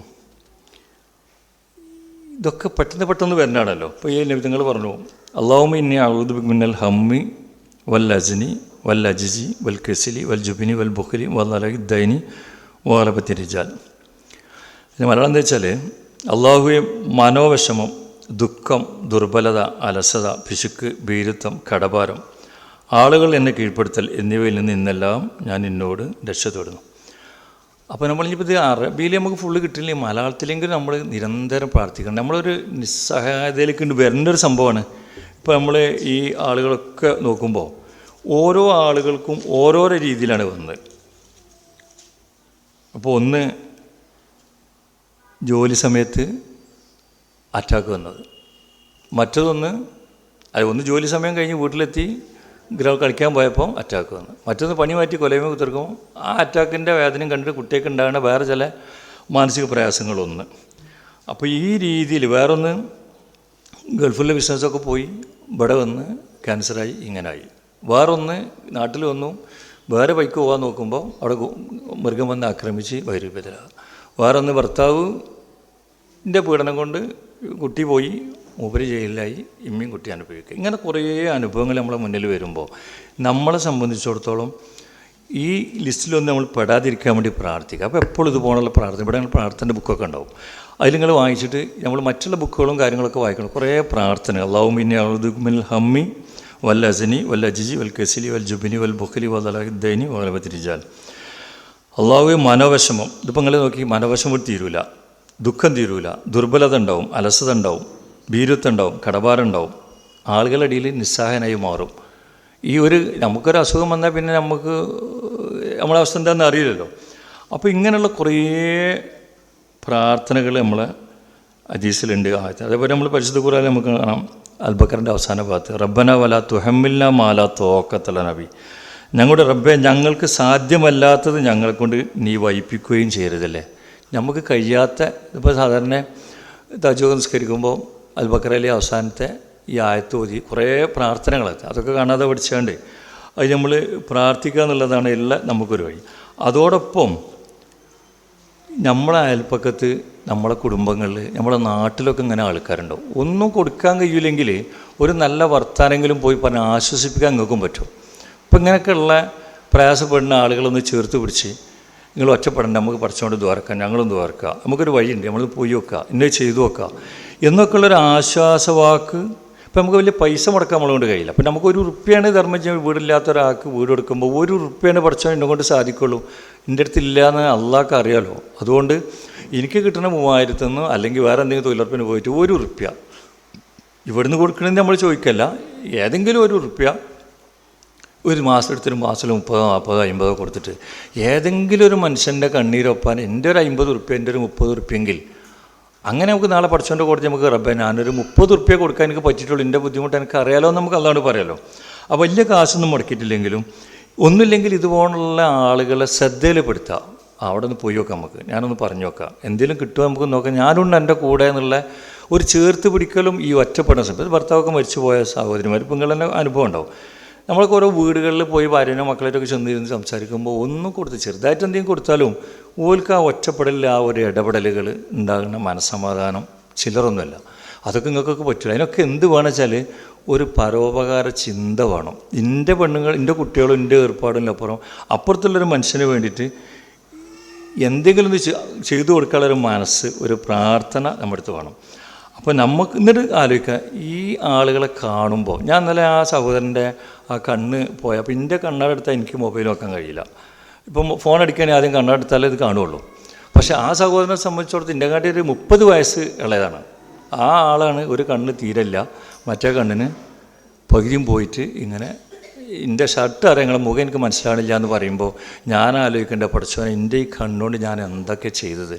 ഇതൊക്കെ പെട്ടെന്ന് പെട്ടെന്ന് വരുന്നതാണല്ലോ ഇപ്പോൾ ഈ നിങ്ങൾ പറഞ്ഞു അള്ളാഹുമ ഇന്നെ അഴുദ് മിന്നൽ ഹമ്മി വൽ അജനി വൽ അജിജി വൽ കെസിലി വൽ ജുബിനി വൽ ബുഖലി വൽ അലഹി ദൈനി വാലപത്തി റിജാൽ. ഇതിന് മലയാളം എന്താ വെച്ചാൽ അള്ളാഹുവെ മനോവിഷമം ദുഃഖം ദുർബലത അലസത പിശുക്ക് ഭീരുത്വം കടഭാരം ആളുകൾ എന്നെ കീഴ്പ്പെടുത്തൽ എന്നിവയിൽ നിന്ന് ഇന്നെല്ലാം ഞാൻ നിന്നോട് രക്ഷ തേടുന്നു. അപ്പോൾ നമ്മളിപ്പോൾ ഇത് അറബിയിൽ നമുക്ക് ഫുള്ള് കിട്ടില്ല മലയാളത്തിലെങ്കിലും നമ്മൾ നിരന്തരം പ്രാർത്ഥിക്കണം. നമ്മളൊരു നിസ്സഹായതയിലേക്ക് വരേണ്ട ഒരു സംഭവമാണ്. ഇപ്പോൾ നമ്മൾ ഈ ആളുകളൊക്കെ നോക്കുമ്പോൾ ഓരോ ആളുകൾക്കും ഓരോരോ രീതിയിലാണ് വന്നത്. അപ്പോൾ ഒന്ന് ജോലി സമയത്ത് അറ്റാക്ക് വന്നത്. മറ്റതൊന്ന് അത് ഒന്ന് ജോലി സമയം കഴിഞ്ഞ് വീട്ടിലെത്തി ഗ്രൗ കളിക്കാൻ പോയപ്പോൾ അറ്റാക്ക് വന്നു. മറ്റൊന്ന് പണി മാറ്റി കൊലയും കുത്തിർക്കും ആ അറ്റാക്കിന്റെ വേദനയും കണ്ടിട്ട് കുട്ടിയൊക്കെ ഉണ്ടാകുന്ന വേറെ ചില മാനസിക പ്രയാസങ്ങളൊന്ന്. അപ്പോൾ ഈ രീതിയിൽ വേറൊന്ന് ഗൾഫിലെ ബിസിനസ്സൊക്കെ പോയി ഇവിടെ വന്ന് ക്യാൻസറായി ഇങ്ങനായി. വേറൊന്ന് നാട്ടിൽ വന്നു വേറെ ബൈക്ക് പോകാൻ നോക്കുമ്പോൾ അവിടെ മൃഗം വന്ന് ആക്രമിച്ച് വൈരൂപ്യത്തിലാകുക വേറൊന്ന് ഭർത്താവ് ന്റെ പീഡനം കൊണ്ട് കുട്ടി പോയി മൂപ്പര് ജയിലിലായി ഇമ്മയും കുട്ടി അനുഭവിക്കുക. ഇങ്ങനെ കുറേ അനുഭവങ്ങൾ നമ്മളെ മുന്നിൽ വരുമ്പോൾ നമ്മളെ സംബന്ധിച്ചിടത്തോളം ഈ ലിസ്റ്റിലൊന്നും നമ്മൾ പെടാതിരിക്കാൻ വേണ്ടി പ്രാർത്ഥിക്കുക. അപ്പോൾ എപ്പോഴും ഇതുപോലുള്ള പ്രാർത്ഥന ഇവിടെ ഞങ്ങൾ പ്രാർത്ഥന ബുക്കൊക്കെ ഉണ്ടാവും. അതിൽ നിങ്ങൾ വായിച്ചിട്ട് നമ്മൾ മറ്റുള്ള ബുക്കുകളും കാര്യങ്ങളൊക്കെ വായിക്കണം. കുറേ പ്രാർത്ഥന അള്ളാഹു മിന്നെ അഴുദുമിൽ ഹമ്മി വൽ അസനി വൽ അജിജി വൽ കസിലി വൽ ജുബിനി വൽ ബുഖലി വൽ അലഹദ്ദൈനി വലബത്തിരിജാൽ അള്ളാഹുവെ മനോവിഷമം. ഇതിപ്പോൾ നിങ്ങൾ നോക്കി മനോവിഷമം തീരൂല. ദുഃഖം തീരൂല. ദുർബലത ഉണ്ടാവും അലസത ഉണ്ടാവും ഭീരുത്വം ഉണ്ടാവും കടപാടുണ്ടാവും ആളുകളുടെ ഇടയിൽ നിസ്സഹായനായി മാറും. ഈ ഒരു നമുക്കൊരു അസുഖം വന്നാൽ പിന്നെ നമുക്ക് നമ്മളെ അവസ്ഥ എന്താണെന്ന് അറിയില്ലല്ലോ. അപ്പോൾ ഇങ്ങനെയുള്ള കുറേ പ്രാർത്ഥനകൾ നമ്മളെ അജീസിലുണ്ട്. ആദ്യത്തെ അതേപോലെ നമ്മൾ പരിശുദ്ധ ഖുറാൻ നമുക്ക് കാണാം. അൽബക്കറിന്റെ അവസാന ഭാഗത്ത് റബ്ബന വല തുഹമ്മില്ല മാല തോക്കത്തല നബി. ഞങ്ങളുടെ റബ്ബെ ഞങ്ങൾക്ക് സാധ്യമല്ലാത്തത് ഞങ്ങളെ കൊണ്ട് നീ വഹിപ്പിക്കുകയും ചെയ്യരുതല്ലേ? നമുക്ക് കഴിയാത്ത ഇപ്പോൾ സാധാരണ തജോ നിസ്കരിക്കുമ്പോൾ അൽബക്കറയിലെ അവസാനത്തെ ഈ ആയത്ത് ഓതി കുറേ പ്രാർത്ഥനകളൊക്കെ അതൊക്കെ കാണാതെ പഠിച്ചാണ്ട് അത് നമ്മൾ പ്രാർത്ഥിക്കുക എന്നുള്ളതാണ് എല്ലാം നമുക്കൊരു വഴി. അതോടൊപ്പം നമ്മളെ അയൽപ്പക്കത്ത് നമ്മളെ കുടുംബങ്ങളിൽ നമ്മളെ നാട്ടിലൊക്കെ ഇങ്ങനെ ആൾക്കാരുണ്ടോ ഒന്നും കൊടുക്കാൻ കഴിയില്ലെങ്കിൽ ഒരു നല്ല വർത്താനെങ്കിലും പോയി പറഞ്ഞ് ആശ്വസിപ്പിക്കാൻ നിങ്ങൾക്കും പറ്റും. അപ്പം ഇങ്ങനെയൊക്കെയുള്ള പ്രയാസപ്പെടുന്ന ആളുകളൊന്ന് ചേർത്ത് പിടിച്ച് നിങ്ങൾ ഒറ്റപ്പെടണ്ട നമുക്ക് പഠിച്ചുകൊണ്ട് ദ്വാരക്കാം ഞങ്ങളും ദ്വാരക്കുക നമുക്കൊരു വഴിയുണ്ട് നമ്മൾ പോയി വെക്കുക ഇന്നത് ചെയ്തു വെക്കുക എന്നൊക്കെയുള്ളൊരു ആശ്വാസവാക്ക് ഇപ്പം നമുക്ക് വലിയ പൈസ മുടക്കാൻ നമ്മളെ കൊണ്ട് കഴിയില്ല. അപ്പം നമുക്ക് ഒരു ഉറുപ്പ്യാണ് ധർമ്മം ചെയ്യാൻ വീടില്ലാത്ത ഒരാൾക്ക് വീട് കൊടുക്കുമ്പോൾ ഒരു ഉറുപ്പ്യാണ് പഠിച്ചാൽ എന്നെ കൊണ്ട് സാധിക്കുള്ളൂ. എന്റെ അടുത്ത് എന്ന് അള്ളാഹ്ക്ക് അറിയാലോ. അതുകൊണ്ട് എനിക്ക് കിട്ടുന്ന മൂവായിരത്തിൽ നിന്ന് അല്ലെങ്കിൽ വേറെ എന്തെങ്കിലും തൊഴിലുറപ്പിന് പോയിട്ട് ഒരു ഉറുപ്പ്യ. ഇവിടുന്ന് കൊടുക്കണമെന്ന് നമ്മൾ ചോദിക്കല്ല. ഏതെങ്കിലും ഒരു ഉറുപ്പ്യ ഒരു മാസം എടുത്തൊരു മാസത്തിൽ മുപ്പതോ നാൽപ്പതോ അമ്പതോ കൊടുത്തിട്ട് ഏതെങ്കിലും ഒരു മനുഷ്യന്റെ കണ്ണീരൊപ്പാൻ എന്റെ ഒരു അമ്പത് ഉറുപ്പ്യ എന്റെ ഒരു മുപ്പത് ഉറുപ്പ്യെങ്കിൽ അങ്ങനെ നമുക്ക് നാളെ പഠിച്ചോണ്ട് കൊടുത്ത് നമുക്ക് റബ്ബേ ഞാനൊരു മുപ്പത് ഉറുപ്പ്യ കൊടുക്കാൻ എനിക്ക് പറ്റിയിട്ടുള്ളൂ എന്റെ ബുദ്ധിമുട്ട് എനിക്ക് അറിയാലോ നമുക്ക് അല്ലാണ്ട് പറയാലോ ആ വലിയ കാശൊന്നും മുടക്കിയിട്ടില്ലെങ്കിലും ഒന്നുമില്ലെങ്കിൽ ഇതുപോലുള്ള ആളുകളെ ശ്രദ്ധയിൽപ്പെടുത്താം. അവിടെ നിന്ന് പോയി നോക്കാം നമുക്ക്. ഞാനൊന്ന് പറഞ്ഞു നോക്കാം. എന്തെങ്കിലും കിട്ടുമോ നമുക്ക് നോക്കാം. ഞാനുണ്ട് എന്റെ കൂടെ എന്നുള്ള ഒരു ചേർത്ത് പിടിക്കലും ഈ ഒറ്റപ്പെടുന്ന സമയത്ത് ഭർത്താവൊക്കെ മരിച്ചു പോയ സഹോദരിമാർ ഇപ്പം നിങ്ങളെന്നെ അനുഭവം ഉണ്ടാവും. നമ്മളൊക്കെ ഓരോ വീടുകളിൽ പോയി ഭാര്യനോ മക്കളായിട്ടൊക്കെ ചെന്നിരുന്ന് സംസാരിക്കുമ്പോൾ ഒന്നും കൊടുത്ത് ചെറുതായിട്ട് എന്തെങ്കിലും കൊടുത്താലും ഓൽക്ക് ആ ഒറ്റപ്പെടലിൽ ആ ഒരു ഇടപെടലുകൾ ഉണ്ടാകുന്ന മനസ്സമാധാനം ചിലറൊന്നുമല്ല അതൊക്കെ നിങ്ങൾക്കൊക്കെ പറ്റില്ല അതിനൊക്കെ എന്ത് വേണം വെച്ചാൽ ഒരു പരോപകാര ചിന്ത വേണം. എന്റെ പെണ്ണുങ്ങൾ എന്റെ കുട്ടികളും എന്റെ ഏർപ്പാടിനപ്പുറം അപ്പുറത്തുള്ളൊരു മനുഷ്യന് വേണ്ടിയിട്ട് എന്തെങ്കിലും ചെയ്തു കൊടുക്കാനുള്ള ഒരു മനസ്സ് ഒരു പ്രാർത്ഥന നമ്മുടെ അടുത്ത് വേണം. അപ്പോൾ നമുക്ക് എന്നിട്ട് ആലോചിക്കുക ഈ ആളുകളെ കാണുമ്പോൾ ഞാൻ ഇന്നലെ ആ സഹോദരന്റെ ആ കണ്ണ് പോയ അപ്പോൾ എന്റെ കണ്ണാടെടുത്താൽ എനിക്ക് മൊബൈൽ നോക്കാൻ കഴിയില്ല. ഇപ്പം ഫോൺ അടിക്കാൻ ആദ്യം കണ്ണാടെടുത്താലേ ഇത് കാണുള്ളൂ പക്ഷേ ആ സഹോദരനെ സംബന്ധിച്ചിടത്തോളം എന്റെ കാട്ടി ഒരു മുപ്പത് വയസ്സ് ഇളയതാണ് ആ ആളാണ് ഒരു കണ്ണ് തീരല്ല മറ്റേ കണ്ണിന് പകുതിയും പോയിട്ട് ഇങ്ങനെ എന്റെ ഷർട്ട് അറിയങ്ങളെ മുഖം എനിക്ക് മനസ്സിലാണില്ല എന്ന് പറയുമ്പോൾ ഞാൻ ആലോചിക്കേണ്ട പഠിച്ചവൻ എന്റെ ഈ കണ്ണുകൊണ്ട് ഞാൻ എന്തൊക്കെ ചെയ്തത്?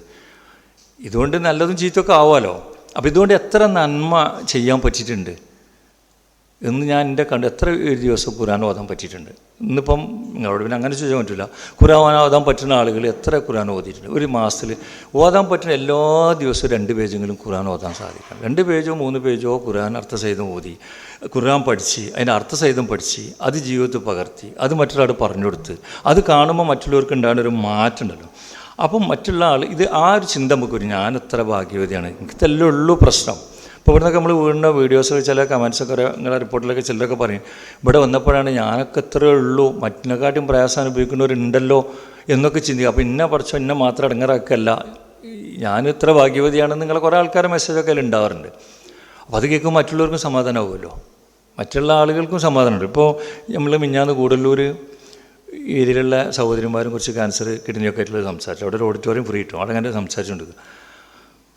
ഇതുകൊണ്ട് നല്ലതും ചീത്തൊക്കെ ആവുമല്ലോ. അപ്പോൾ ഇതുകൊണ്ട് എത്ര നന്മ ചെയ്യാൻ പറ്റിയിട്ടുണ്ട്? എന്ന് ഞാൻ എന്റെ കണ്ട് എത്ര ദിവസം ഖുറാൻ ഓതാൻ പറ്റിയിട്ടുണ്ട്? ഇന്നിപ്പം നിങ്ങളോട് പിന്നെ അങ്ങനെ ചോദിക്കാൻ പറ്റില്ല ഖുറാൻ ഓതാൻ പറ്റുന്ന ആളുകൾ എത്ര ഖുറാൻ ഓതിയിട്ടുണ്ട്? ഒരു മാസത്തിൽ ഓതാൻ പറ്റുന്ന എല്ലാ ദിവസവും രണ്ട് പേജെങ്കിലും ഖുറാൻ ഓതാൻ സാധിക്കണം. രണ്ട് പേജോ മൂന്ന് പേജോ ഖുറാൻ അർത്ഥസഹിതം ഓതി. ഖുറാൻ പഠിച്ച് അതിന്റെ അർത്ഥസഹിതം പഠിച്ച് അത് ജീവിതത്തിൽ പകർത്തി അത് മറ്റൊരാൾ പറഞ്ഞു കൊടുത്ത് അത് കാണുമ്പോൾ മറ്റുള്ളവർക്ക് ഉണ്ടാകുന്ന ഒരു മാറ്റം ഉണ്ടല്ലോ. അപ്പം മറ്റുള്ള ആൾ ഇത് ആ ഒരു ചിന്ത നമുക്ക് വരും. ഞാൻ എത്ര ഭാഗ്യവതിയാണ്? എനിക്ക് ഇതല്ലേ ഉള്ളൂ പ്രശ്നം. ഇപ്പോൾ ഇവിടുന്നൊക്കെ നമ്മൾ വീടിന്റെ വീഡിയോസ് ചില കമൻസൊക്കെ നിങ്ങളുടെ റിപ്പോർട്ടിലൊക്കെ ചിലതൊക്കെ പറയും ഇവിടെ വന്നപ്പോഴാണ് ഞാനൊക്കെ എത്രയേ ഉള്ളൂ. മറ്റിനെക്കാട്ടും പ്രയാസം അനുഭവിക്കുന്നവരുണ്ടല്ലോ എന്നൊക്കെ ചിന്തിക്കുക അപ്പോൾ ഇന്ന പഠിച്ചോ ഇന്ന മാത്രം ഇടങ്ങറാക്കല്ല. ഞാൻ ഇത്ര ഭാഗ്യവതിയാണെന്ന് നിങ്ങളെ കുറേ ആൾക്കാരെ മെസ്സേജൊക്കെ ഉണ്ടാവാറുണ്ട്. അപ്പോൾ അത് കേൾക്കുമ്പോൾ മറ്റുള്ളവർക്കും സമാധാനമാകുമല്ലോ മറ്റുള്ള ആളുകൾക്കും സമാധാനമുണ്ട്. ഇപ്പോൾ നമ്മൾ മിഞ്ഞാന്ന് കൂടല്ലൂർ ഏരിയയിലുള്ള സഹോദരിമാരും കുറച്ച് ക്യാൻസർ കിഡ്നിയൊക്കെ ആയിട്ടുള്ള സംസാരിച്ചു. അവിടെ ഒരു ഓഡിറ്റോറിയം ഫ്രീ കിട്ടും. അവിടെ അങ്ങനെ സംസാരിച്ചുകൊണ്ട്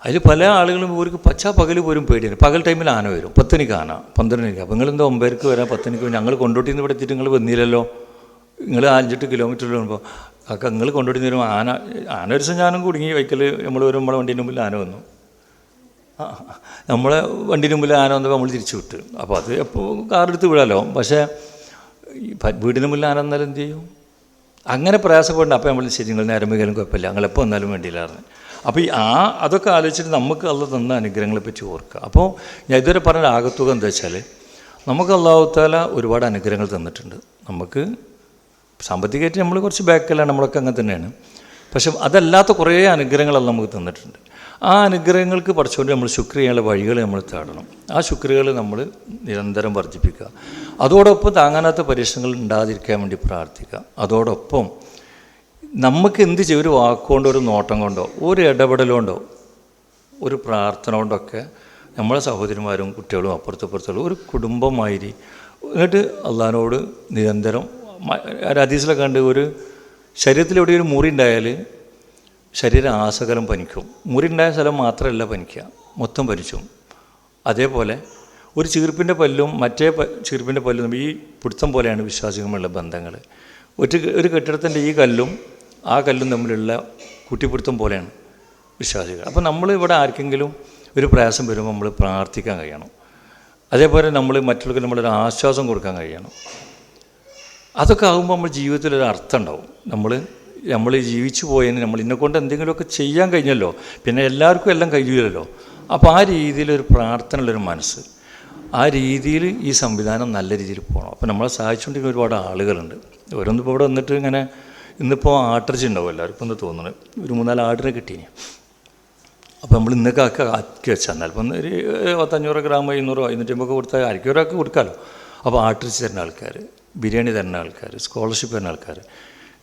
അതിൽ പല ആളുകളും ഇവർക്ക് പച്ച പകൽ പോലും പേടിയാണ്. പകൽ ടൈമിൽ ആന വരും. പത്തനിക്ക് ആന പന്ത്രണ്ടിനിക്ക് അപ്പോൾ നിങ്ങളെന്തോ ഒമ്പതരക്ക് വരാം പത്തനിക്ക് ഞങ്ങൾ കൊണ്ടോട്ടിന്ന് ഇവിടെ എത്തിയിട്ട് നിങ്ങൾ വന്നില്ലല്ലോ നിങ്ങൾ അഞ്ചെട്ട് കിലോമീറ്ററിൽ വരുമ്പോൾ അതൊക്കെ നിങ്ങൾ കൊണ്ടോട്ടിന്ന് വരുമ്പോൾ ആന ആന ഒരു ദിവസം ഞാനും കുടുങ്ങി വൈക്കൽ നമ്മൾ വരും നമ്മളെ വണ്ടീന്റെ മുമ്പിൽ ആന വന്നു. ആ, നമ്മളെ വണ്ടീന്റെ മുമ്പിൽ ആന വന്നപ്പോൾ നമ്മൾ തിരിച്ചു വിട്ടു. അപ്പോൾ അത് എപ്പോൾ കാറെടുത്ത് വിടാമല്ലോ പക്ഷേ വീടിന് മുമ്പിൽ ആന വന്നാലും എന്ത് ചെയ്യും? അങ്ങനെ പ്രയാസപ്പെടണ്ട. അപ്പം നമ്മൾ ശരി നിങ്ങൾ നേരം വൈകാലും കുഴപ്പമില്ല. ഞങ്ങൾ എപ്പോൾ വന്നാലും വേണ്ടിയില്ലായിരുന്നു. അപ്പോൾ ഈ ആ അതൊക്കെ ആലോചിച്ചിട്ട് നമുക്ക് അള്ള തന്ന അനുഗ്രഹങ്ങളെ പറ്റി ഓർക്കുക. അപ്പോൾ ഞാൻ ഇതുവരെ പറഞ്ഞ ആകത്തുക എന്താ വെച്ചാൽ നമുക്ക് അള്ളാഹുത്താല ഒരുപാട് അനുഗ്രഹങ്ങൾ തന്നിട്ടുണ്ട്. നമുക്ക് സാമ്പത്തികമായിട്ട് നമ്മൾ കുറച്ച് ബാക്കിലാണ് നമ്മളൊക്കെ അങ്ങനെ തന്നെയാണ്. പക്ഷെ അതല്ലാത്ത കുറേ അനുഗ്രഹങ്ങളെല്ലാം നമുക്ക് തന്നിട്ടുണ്ട്. ആ അനുഗ്രഹങ്ങൾക്ക് പഠിച്ചുകൊണ്ട് നമ്മൾ ശുക്ർ ചെയ്യാനുള്ള വഴികൾ നമ്മൾ തേടണം. ആ ശുക്രികൾ നമ്മൾ നിരന്തരം വർദ്ധിപ്പിക്കുക. അതോടൊപ്പം താങ്ങാനാത്ത പരീക്ഷണങ്ങൾ ഉണ്ടാതിരിക്കാൻ വേണ്ടി പ്രാർത്ഥിക്കുക. അതോടൊപ്പം നമുക്ക് എന്ത് ചെയ്യും? ഒരു വാക്കുകൊണ്ടോ ഒരു നോട്ടം കൊണ്ടോ ഒരു ഇടപെടലുകൊണ്ടോ ഒരു പ്രാർത്ഥന കൊണ്ടൊക്കെ നമ്മളെ സഹോദരിമാരും കുട്ടികളും അപ്പുറത്തപ്പുറത്തുള്ള ഒരു കുടുംബമായിരി എന്നിട്ട് അള്ളഹാനോട് നിരന്തരം ഒരു അതീസിലൊക്കെ കണ്ട് ഒരു ശരീരത്തിൽ എവിടെയൊരു മുറി ഉണ്ടായാൽ ശരീരം ആസകലം പനിക്കും. മുറിണ്ടായ സ്ഥലം മാത്രമല്ല പനിക്കുക. മൊത്തം പനിച്ചും. അതേപോലെ ഒരു ചീർപ്പിന്റെ പല്ലും മറ്റേ ചീർപ്പിന്റെ പല്ലും ഈ പിടുത്തം പോലെയാണ് വിശ്വാസികളുമുള്ള ബന്ധങ്ങൾ ഒരു ഒരു കെട്ടിടത്തിന്റെ ഈ കല്ലും ആ കല്ലും തമ്മിലുള്ള കുട്ടിപ്പിടുത്തം പോലെയാണ് വിശ്വാസികൾ. അപ്പോൾ നമ്മൾ ഇവിടെ ആർക്കെങ്കിലും ഒരു പ്രയാസം വരുമ്പോൾ നമ്മൾ പ്രാർത്ഥിക്കാൻ കഴിയണം. അതേപോലെ നമ്മൾ മറ്റുള്ളവർക്ക് നമ്മളൊരു ആശ്വാസം കൊടുക്കാൻ കഴിയണം. അതൊക്കെ ആകുമ്പോൾ നമ്മുടെ ജീവിതത്തിൽ ഒരു അർത്ഥം ഉണ്ടാവും. നമ്മൾ നമ്മൾ ജീവിച്ചു പോയതിന് നമ്മൾ ഇന്നെ കൊണ്ട് എന്തെങ്കിലുമൊക്കെ ചെയ്യാൻ കഴിഞ്ഞല്ലോ. പിന്നെ എല്ലാവർക്കും എല്ലാം കഴിയില്ലല്ലോ അപ്പോൾ ആ രീതിയിലൊരു പ്രാർത്ഥനയുള്ളൊരു മനസ്സ്. ആ രീതിയിൽ ഈ സംവിധാനം നല്ല രീതിയിൽ പോകണം അപ്പോൾ നമ്മളെ സഹായിച്ചുകൊണ്ടിരിക്കുന്ന ഒരുപാട് ആളുകളുണ്ട്. ഓരോന്നും ഇപ്പോൾ ഇവിടെ വന്നിട്ട് ഇങ്ങനെ ഇന്നിപ്പോൾ ആട്ടിറച്ചി ഉണ്ടാവും എല്ലാവർക്കും എന്ന് തോന്നുന്നത് ഒരു മൂന്നാൽ ആടിനെ കിട്ടീനി. അപ്പോൾ നമ്മൾ ഇന്നൊക്കെ ആക്കി ആക്കി വെച്ചാൽ എന്നാൽ ഇപ്പം ഒരു പത്തഞ്ഞൂറ് ഗ്രാം ഇരുന്നൂറോ ഇരുന്നൂറ്റമ്പൊക്കെ കൊടുത്താൽ ആർക്കും ഒരാൾക്ക് കൊടുക്കാമല്ലോ അപ്പോൾ ആട്ടിറച്ചി തരുന്ന ആൾക്കാർ ബിരിയാണി തരുന്ന ആൾക്കാർ സ്കോളർഷിപ്പ് തരുന്ന ആൾക്കാർ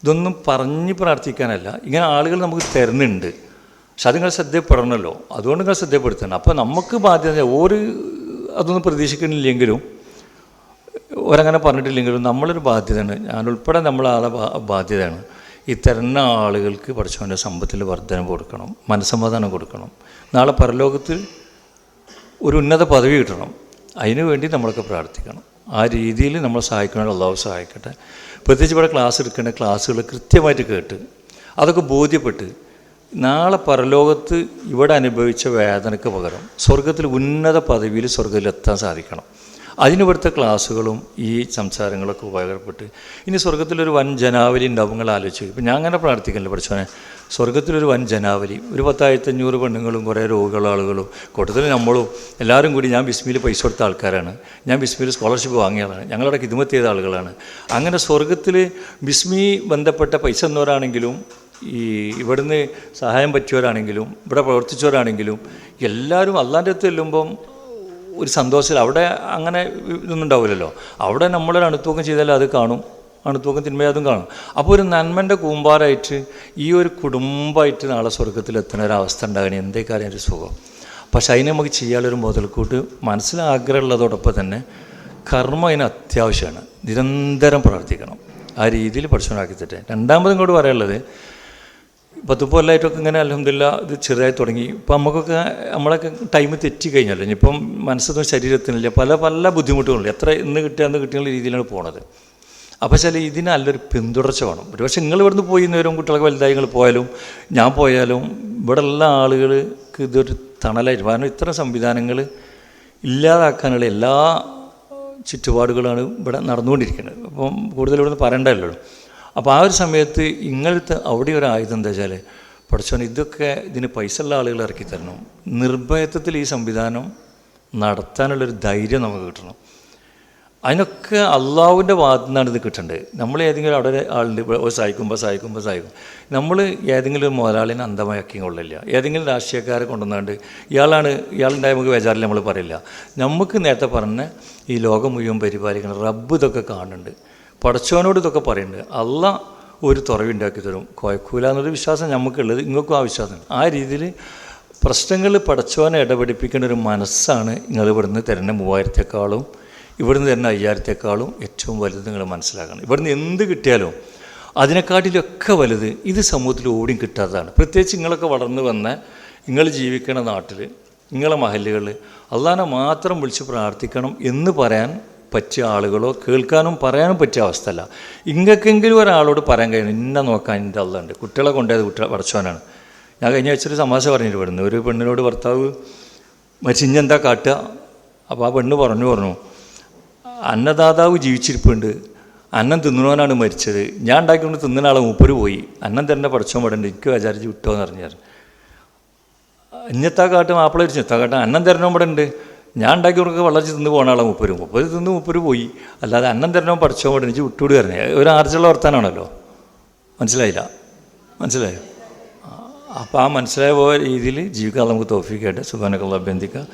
ഇതൊന്നും പറഞ്ഞ് പ്രാർത്ഥിക്കാനല്ല. ഇങ്ങനെ ആളുകൾ നമുക്ക് തരുന്നുണ്ട്. പക്ഷെ അത് നിങ്ങൾ ശ്രദ്ധപ്പെടണമല്ലോ അതുകൊണ്ട് നിങ്ങൾ ശ്രദ്ധപ്പെടുത്തണം. അപ്പോൾ നമുക്ക് ബാധ്യത ഒരു അതൊന്നും പ്രതീക്ഷിക്കുന്നില്ലെങ്കിലും ഒരങ്ങനെ പറഞ്ഞിട്ടില്ലെങ്കിലും നമ്മളൊരു ബാധ്യതയാണ്. ഞാനുൾപ്പെടെ നമ്മളാളെ ബാധ്യതയാണ്. ഈ തരുന്ന ആളുകൾക്ക് പഠിച്ചവന്റെ സമ്പത്തിൽ വർധന കൊടുക്കണം. മനസ്സമാധാനം കൊടുക്കണം. നാളെ പരലോകത്ത് ഒരു ഉന്നത പദവി കിട്ടണം. അതിനു വേണ്ടി നമ്മളൊക്കെ പ്രാർത്ഥിക്കണം. ആ രീതിയിൽ നമ്മൾ സഹായിക്കണമെങ്കിൽ അള്ളാഹു സഹായിക്കട്ടെ. പ്രത്യേകിച്ച് ഇവിടെ ക്ലാസ് എടുക്കുന്ന ക്ലാസ്സുകൾ കൃത്യമായിട്ട് കേട്ട് അതൊക്കെ ബോധ്യപ്പെട്ട് നാളെ പരലോകത്ത് ഇവിടെ അനുഭവിച്ച വേദനയ്ക്ക് പകരം സ്വർഗത്തിൽ ഉന്നത പദവിയിൽ സ്വർഗത്തിലെത്താൻ സാധിക്കണം. അതിനിവിടുത്തെ ക്ലാസ്സുകളും ഈ സംസാരങ്ങളൊക്കെ ഉപകാരപ്പെട്ട് ഇനി സ്വർഗത്തിലൊരു വൻ ജനാവലി ഉണ്ടാവും നിങ്ങൾ ആലോചിച്ചു ഇപ്പം ഞാൻ അങ്ങനെ പ്രാർത്ഥിക്കുന്നില്ല പഠിച്ചോനെ സ്വർഗത്തിലൊരു വൻ ജനാവലി ഒരു പത്തായിരത്തി അഞ്ഞൂറ് പെണ്ണുങ്ങളും കുറേ രോഗികളും ആളുകളും. കൂട്ടത്തിൽ നമ്മളും എല്ലാവരും കൂടി ഞാൻ ബിസ്മിയിൽ പൈസ കൊടുത്ത ആൾക്കാരാണ്. ഞാൻ ബിസ്മിയിൽ സ്കോളർഷിപ്പ് വാങ്ങിയതാണ് ഞങ്ങളുടെ കിതുമത്ത് ചെയ്ത ആളുകളാണ്. അങ്ങനെ സ്വർഗത്തിൽ ബിസ്മി ബന്ധപ്പെട്ട പൈസ എന്നവരാണെങ്കിലും ഈ ഇവിടുന്ന് സഹായം പറ്റിയവരാണെങ്കിലും ഇവിടെ പ്രവർത്തിച്ചവരാണെങ്കിലും എല്ലാവരും അള്ളാന്റെ അടുത്ത് ചെല്ലുമ്പം ഒരു സന്തോഷത്തിൽ അവിടെ അങ്ങനെ ഇതൊന്നും ഉണ്ടാവില്ലല്ലോ. അവിടെ നമ്മളൊരു അണുത്തൂക്കം ചെയ്താൽ അത് കാണും. അണുത്തൂക്കം തിന്മ അതും കാണും അപ്പോൾ ഒരു നന്മന്റെ കൂമ്പാരായിട്ട് ഈ ഒരു കുടുംബമായിട്ട് നാളെ സ്വർഗത്തിൽ എത്തുന്ന ഒരു അവസ്ഥ ഉണ്ടാകണേ. എന്തേ കാര്യം ഒരു സുഖം? പക്ഷേ അതിന് നമുക്ക് ചെയ്യാനുള്ളൊരു മുതൽക്കൂട്ട് മനസ്സിൽ ആഗ്രഹമുള്ളതോടൊപ്പം തന്നെ കർമ്മം അതിന് അത്യാവശ്യമാണ്. നിരന്തരം പ്രവർത്തിക്കണം ആ രീതിയിൽ പഠിച്ചുകൊണ്ടാക്കി രണ്ടാമതും കൂടി പറയാനുള്ളത് പത്ത് ഇങ്ങനെ അലഹമില്ല ഇത് ചെറുതായി തുടങ്ങി. ഇപ്പം നമുക്കൊക്കെ നമ്മളൊക്കെ ടൈം തെറ്റി കഴിഞ്ഞല്ലോ. ഇനിയിപ്പം മനസ്സൊന്നും ശരീരത്തിനില്ല. പല പല ബുദ്ധിമുട്ടുകളില്ല എത്ര ഇന്ന് കിട്ടുക എന്ന് രീതിയിലാണ് പോണത്. അപ്പോൾ ചില ഇതിന് നല്ലൊരു പിന്തുടർച്ച വേണം. ഒരുപക്ഷെ നിങ്ങൾ ഇവിടുന്ന് പോയി നേരം കുട്ടികളൊക്കെ വലുതായി നിങ്ങൾ പോയാലും ഞാൻ പോയാലും ഇവിടെ ഉള്ള ആളുകൾക്ക് ഇതൊരു തണലായിട്ട് കാരണം ഇത്തരം സംവിധാനങ്ങൾ ഇല്ലാതാക്കാനുള്ള എല്ലാ ചുറ്റുപാടുകളാണ് ഇവിടെ നടന്നുകൊണ്ടിരിക്കുന്നത്. അപ്പം കൂടുതൽ ഇവിടുന്ന് പറയണ്ടല്ലോ അപ്പോൾ ആ ഒരു സമയത്ത് ഇങ്ങനത്തെ അവിടെ ഒരു ആയുധം എന്താ വെച്ചാൽ പഠിച്ചോൻ ഇതൊക്കെ ഇതിന് പൈസ ഉള്ള ആളുകൾ ഇറക്കി തരണം. നിർഭയത്വത്തിൽ ഈ സംവിധാനം നടത്താനുള്ളൊരു ധൈര്യം നമുക്ക് കിട്ടണം. അതിനൊക്കെ അള്ളാഹുവിന്റെ ഭാഗത്തു നിന്നാണ് ഇത് കിട്ടേണ്ടത്. നമ്മൾ ഏതെങ്കിലും അവിടെ ആളുണ്ട് സഹായിക്കുമ്പോൾ സഹായിക്കുമ്പോൾ സഹായിക്കും. നമ്മൾ ഏതെങ്കിലും ഒരു മുതലാളിനെ അന്ധമാക്കി കൊള്ളില്ല. ഏതെങ്കിലും രാഷ്ട്രീയക്കാരെ കൊണ്ടുവന്നാണ്ട് ഇയാളാണ് ഇയാളുണ്ടായ നമുക്ക് വിചാരം നമ്മൾ പറയില്ല. നമുക്ക് നേരത്തെ പറഞ്ഞ ഈ ലോകം മുഴുവൻ പരിപാലിക്കണം റബ്ബ് ഇതൊക്കെ കാണുന്നുണ്ട്. പടച്ചവനോട് ഇതൊക്കെ പറയുന്നുണ്ട്. അല്ല ഒരു തുറവുണ്ടാക്കി തരും. കുഴക്കൂല എന്നൊരു വിശ്വാസം നമുക്കുള്ളത്. ഇങ്ങൾക്കും ആ വിശ്വാസം ആ രീതിയിൽ പ്രശ്നങ്ങൾ പടച്ചവനെ ഇടപെടിപ്പിക്കേണ്ട ഒരു മനസ്സാണ് നിങ്ങൾ ഇവിടുന്ന് തരുന്ന മൂവായിരത്തെക്കാളും ഇവിടുന്ന് തരുന്ന അയ്യായിരത്തെക്കാളും ഏറ്റവും വലുത് നിങ്ങൾ മനസ്സിലാക്കണം. ഇവിടുന്ന് എന്ത് കിട്ടിയാലും അതിനെക്കാട്ടിലൊക്കെ വലുത് ഇത് സമൂഹത്തിൽ ഓടിയും കിട്ടാത്തതാണ്. പ്രത്യേകിച്ച് നിങ്ങളൊക്കെ വളർന്നു വന്ന നിങ്ങൾ ജീവിക്കുന്ന നാട്ടിൽ നിങ്ങളെ മഹല്ലുകളിൽ അള്ളാനെ മാത്രം വിളിച്ച് പ്രാർത്ഥിക്കണം എന്ന് പറയാൻ പറ്റിയ ആളുകളോ കേൾക്കാനും പറയാനും പറ്റിയ അവസ്ഥയല്ല. ഇങ്ങക്കെങ്കിലും ഒരാളോട് പറയാൻ കഴിയണം ഇന്ന നോക്കാൻ എന്റെ അള്ളുണ്ട് കുട്ടികളെ കൊണ്ടുപോയത് കുട്ടികളെ പഠിച്ചവനാണ്. ഞാൻ കഴിഞ്ഞ വെച്ചൊരു തമാശ പറഞ്ഞിട്ട് വരുന്നു. ഒരു പെണ്ണിനോട് ഭർത്താവ് മരിച്ചിഞ്ഞെന്താ കാട്ടുക? അപ്പോൾ ആ പെണ്ണ് പറഞ്ഞു പറഞ്ഞു അന്നദാതാവ് ജീവിച്ചിരിപ്പുണ്ട്. അന്നം തിന്നണവനാണ് മരിച്ചത്. ഞാൻ ഉണ്ടാക്കിക്കൊണ്ട് തിന്നുന്ന ആളെ മൂപ്പര് പോയി. അന്നം തന്നെ പഠിച്ചോ പടണ്ട് എനിക്ക് എന്ന് പറഞ്ഞു ഇഞ്ഞത്താ കാട്ടും മാപ്പിള ഒരു ചെത്താ കാട്ടും അന്നം തരണോ ഇവിടെ ഉണ്ട് ഞാൻ ഉണ്ടാക്കി കൊടുക്കുക വളർച്ച തിന്ന് പോകണ ആളെ മുപ്പര്. മുപ്പത് തിന്ന് മുപ്പര് പോയി. അല്ലാതെ അന്നം തരണോ പഠിച്ചോ ഇവിടെ എനിക്ക് വിട്ടുവിട് പറഞ്ഞു. ഒരു ആർജുള്ള വർത്താനാണല്ലോ. മനസ്സിലായില്ല? മനസ്സിലായോ? അപ്പോൾ ആ മനസ്സിലായ പോയ രീതിയിൽ ജീവിക്കാൻ നമുക്ക് തോഫിക്കായിട്ട് സുഖാനക്കുള്ള അഭ്യന്തിക്കുക